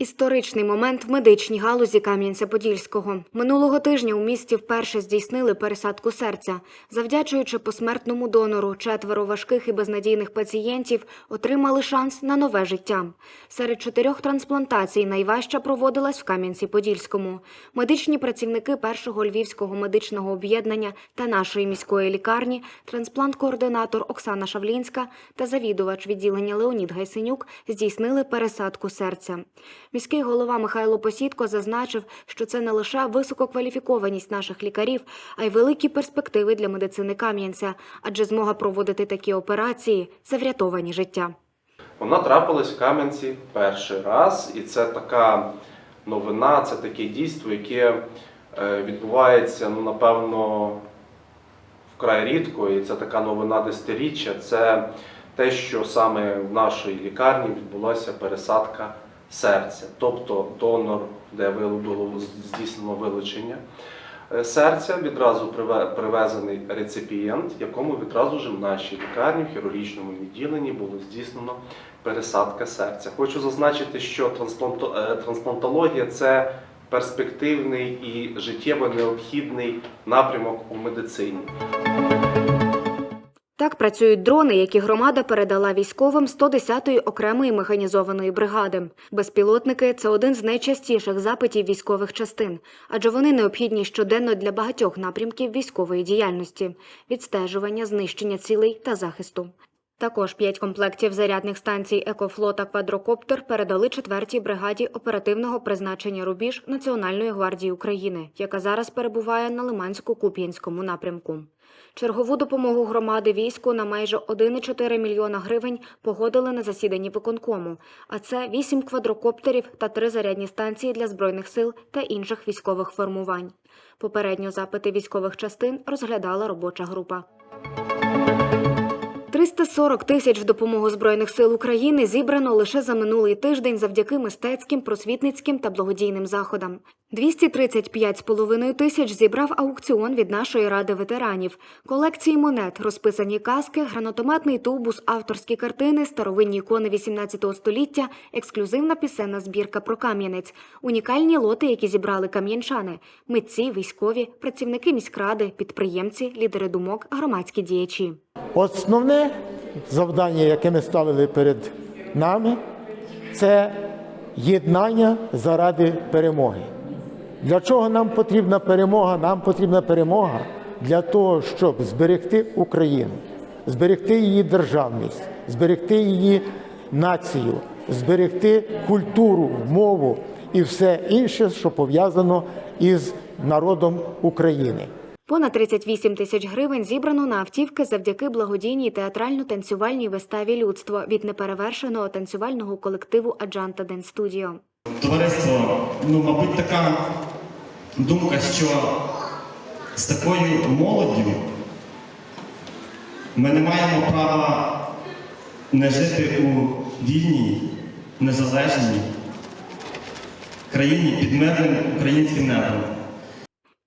Історичний момент в медичній галузі Кам'янця-Подільського. Минулого тижня у місті вперше здійснили пересадку серця. Завдячуючи посмертному донору, четверо важких і безнадійних пацієнтів отримали шанс на нове життя. Серед чотирьох трансплантацій найважча проводилась в Кам'янці-Подільському. Медичні працівники першого львівського медичного об'єднання та нашої міської лікарні, трансплант-координатор Оксана Шавлінська та завідувач відділення Леонід Гайсенюк здійснили пересадку серця. Міський голова Михайло Посідко зазначив, що це не лише висококваліфікованість наших лікарів, а й великі перспективи для медицини Кам'янця, адже змога проводити такі операції це врятовані життя. Вона трапилась в Кам'янці перший раз, і це така новина, це таке дійство, яке е, відбувається, ну, напевно, вкрай рідко, і це така новина десятиріччя. Це те, що саме в нашій лікарні відбулася пересадка серця, тобто донор, де було здійснено вилучення е, серця, відразу привезений реципієнт, якому відразу ж в нашій лікарні, в хірургічному відділенні було здійснено пересадка серця. Хочу зазначити, що е, трансплантологія це перспективний і життєво необхідний напрямок у медицині. Так працюють дрони, які громада передала військовим 110-ї окремої механізованої бригади. Безпілотники це один з найчастіших запитів військових частин, адже вони необхідні щоденно для багатьох напрямків військової діяльності відстежування, знищення цілей та захисту. Також п'ять комплектів зарядних станцій «Екофло» та «Квадрокоптер» передали 4-й бригаді оперативного призначення «Рубіж» Національної гвардії України, яка зараз перебуває на Лимансько-Куп'янському напрямку. Чергову допомогу громади війську на майже 1,4 мільйона гривень погодили на засіданні виконкому, а це 8 квадрокоптерів та 3 зарядні станції для збройних сил та інших військових формувань. Попередньо запити військових частин розглядала робоча група. 340 тисяч в допомогу Збройних сил України зібрано лише за минулий тиждень завдяки мистецьким, просвітницьким та благодійним заходам. 235,5 тисяч зібрав аукціон від нашої ради ветеранів. Колекції монет, розписані каски, гранатометний тубус, авторські картини, старовинні ікони 18 століття, ексклюзивна пісенна збірка про Кам'янець, унікальні лоти, які зібрали кам'янчани, митці, військові, працівники міськради, підприємці, лідери думок, громадські діячі. Основне завдання, яке ми ставили перед нами, це єднання заради перемоги. Для чого нам потрібна перемога? Нам потрібна перемога для того, щоб зберегти Україну, зберегти її державність, зберегти її націю, зберегти культуру, мову і все інше, що пов'язано із народом України. Понад 38 тисяч гривень зібрано на автівки завдяки благодійній театрально-танцювальній виставі людство від неперевершеного танцювального колективу Аджанта Ден Студіо. Товариство, ну, мабуть, така думка, що з такою молоддю ми не маємо права не жити у вільній, незалежній країні під мирним українським небом.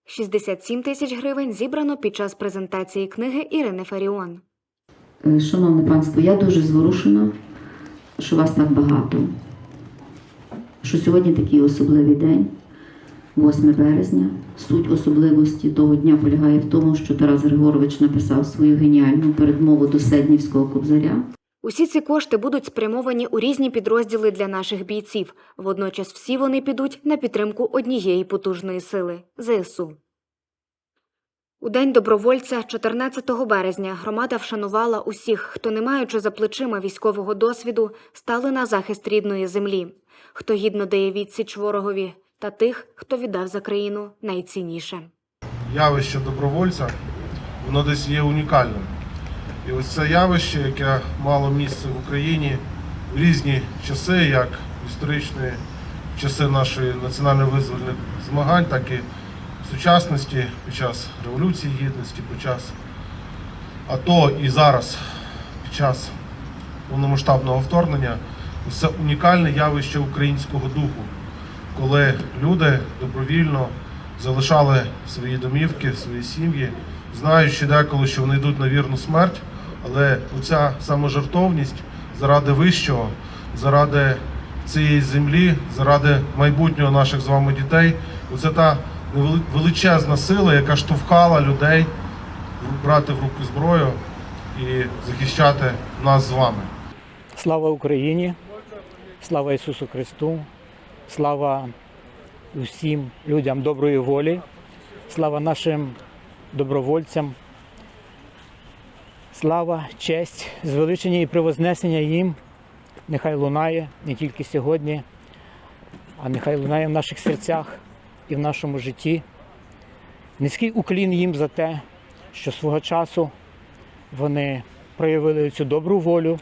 67 тисяч гривень зібрано під час презентації книги Ірини Фаріон. Е, Шановне панство, я дуже зворушена, що вас так багато. Що сьогодні такий особливий день, 8 березня. Суть особливості того дня полягає в тому, що Тарас Григорович написав свою геніальну передмову до Седнівського кобзаря. Усі ці кошти будуть спрямовані у різні підрозділи для наших бійців. Водночас всі вони підуть на підтримку однієї потужної сили ЗСУ. У День добровольця, 14 березня, громада вшанувала усіх, хто, не маючи за плечима військового досвіду, стали на захист рідної землі, хто гідно дає відсіч ворогові, та тих, хто віддав за країну найцінніше. явище добровольця, воно десь є унікальним. І ось це явище, яке мало місце в Україні в різні часи, як історичні часи нашої національно-визвольних змагань, так і в сучасності під час Революції Гідності, під час АТО і зараз під час повномасштабного вторгнення. Це унікальне явище українського духу, коли люди добровільно залишали свої домівки, свої сім'ї, знаючи деколи, що вони йдуть на вірну смерть, але оця саможертовність заради вищого, заради цієї землі, заради майбутнього наших з вами дітей. Оце та величезна сила, яка штовхала людей брати в руки зброю і захищати нас з вами. Слава Україні, слава Ісусу Христу, слава усім людям доброї волі, слава нашим добровольцям, слава, честь, звеличення і превознесення їм. Нехай лунає не тільки сьогодні, а нехай лунає в наших серцях і в нашому житті. Низький уклін їм за те, що свого часу вони проявили цю добру волю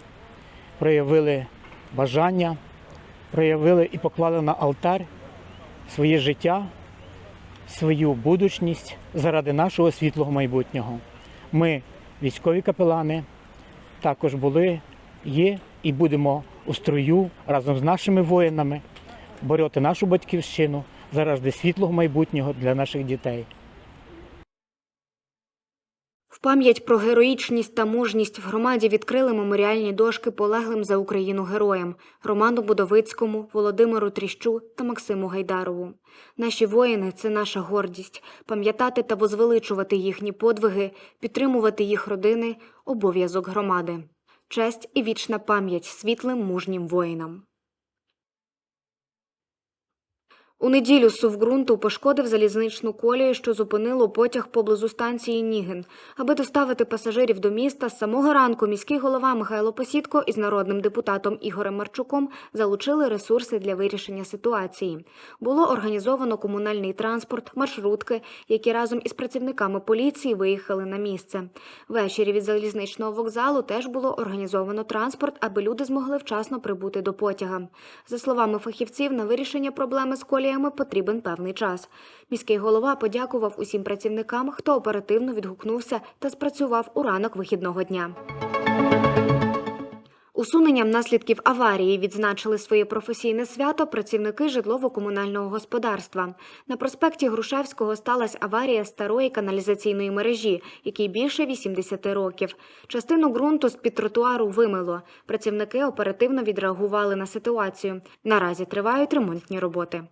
проявили бажання, проявили і поклали на алтар своє життя, свою будучність заради нашого світлого майбутнього. Ми, військові капелани, також були, є і будемо у строю разом з нашими воїнами борoti нашу батьківщину заради світлого майбутнього для наших дітей. Пам'ять про героїчність та мужність в громаді відкрили меморіальні дошки полеглим за Україну героям Роману Будовицькому, Володимиру Тріщу та Максиму Гайдарову. Наші воїни це наша гордість. Пам'ятати та возвеличувати їхні подвиги, підтримувати їх родини обов'язок громади. Честь і вічна пам'ять світлим мужнім воїнам. У неділю сув ґрунту пошкодив залізничну колію, що зупинило потяг поблизу станції Нігин. Аби доставити пасажирів до міста, з самого ранку міський голова Михайло Посідко із народним депутатом Ігорем Марчуком залучили ресурси для вирішення ситуації. Було організовано комунальний транспорт, маршрутки, які разом із працівниками поліції виїхали на місце. Ввечері від залізничного вокзалу теж було організовано транспорт, аби люди змогли вчасно прибути до потяга. За словами фахівців, на вирішення проблеми з коліями потрібен певний час. Міський голова подякував усім працівникам, хто оперативно відгукнувся та спрацював у ранок вихідного дня. Усуненням наслідків аварії відзначили своє професійне свято працівники житлово-комунального господарства. На проспекті Грушевського сталася аварія старої каналізаційної мережі, якій більше 80 років. Частину ґрунту з-під тротуару вимило. Працівники оперативно відреагували на ситуацію. Наразі тривають ремонтні роботи.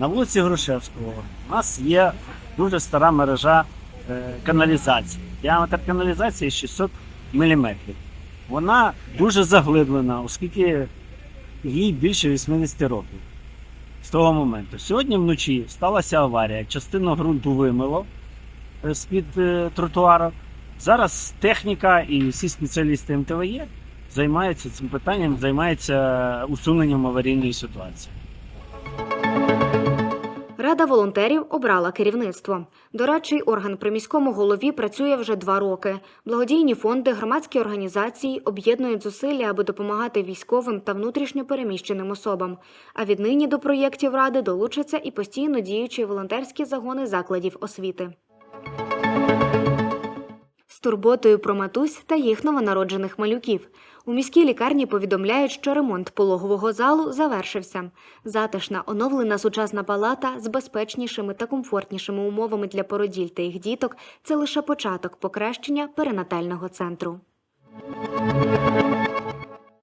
На вулиці Грушевського у нас є дуже стара мережа е, каналізації. Діаметр каналізації 600 мм. Вона дуже заглиблена, оскільки їй більше 80 років з того моменту. Сьогодні вночі сталася аварія. Частину ґрунту вимило е, з-під е, тротуару. Зараз техніка і всі спеціалісти МТВЄ займаються цим питанням, займаються усуненням аварійної ситуації. Рада волонтерів обрала керівництво. Дорадчий орган при міському голові працює вже два роки. Благодійні фонди, громадські організації об'єднують зусилля, аби допомагати військовим та внутрішньо переміщеним особам. А віднині до проєктів ради долучаться і постійно діючі волонтерські загони закладів освіти. З турботою про матусь та їх новонароджених малюків. У міській лікарні повідомляють, що ремонт пологового залу завершився. Затишна, оновлена сучасна палата з безпечнішими та комфортнішими умовами для породіль та їх діток це лише початок покращення перинатального центру.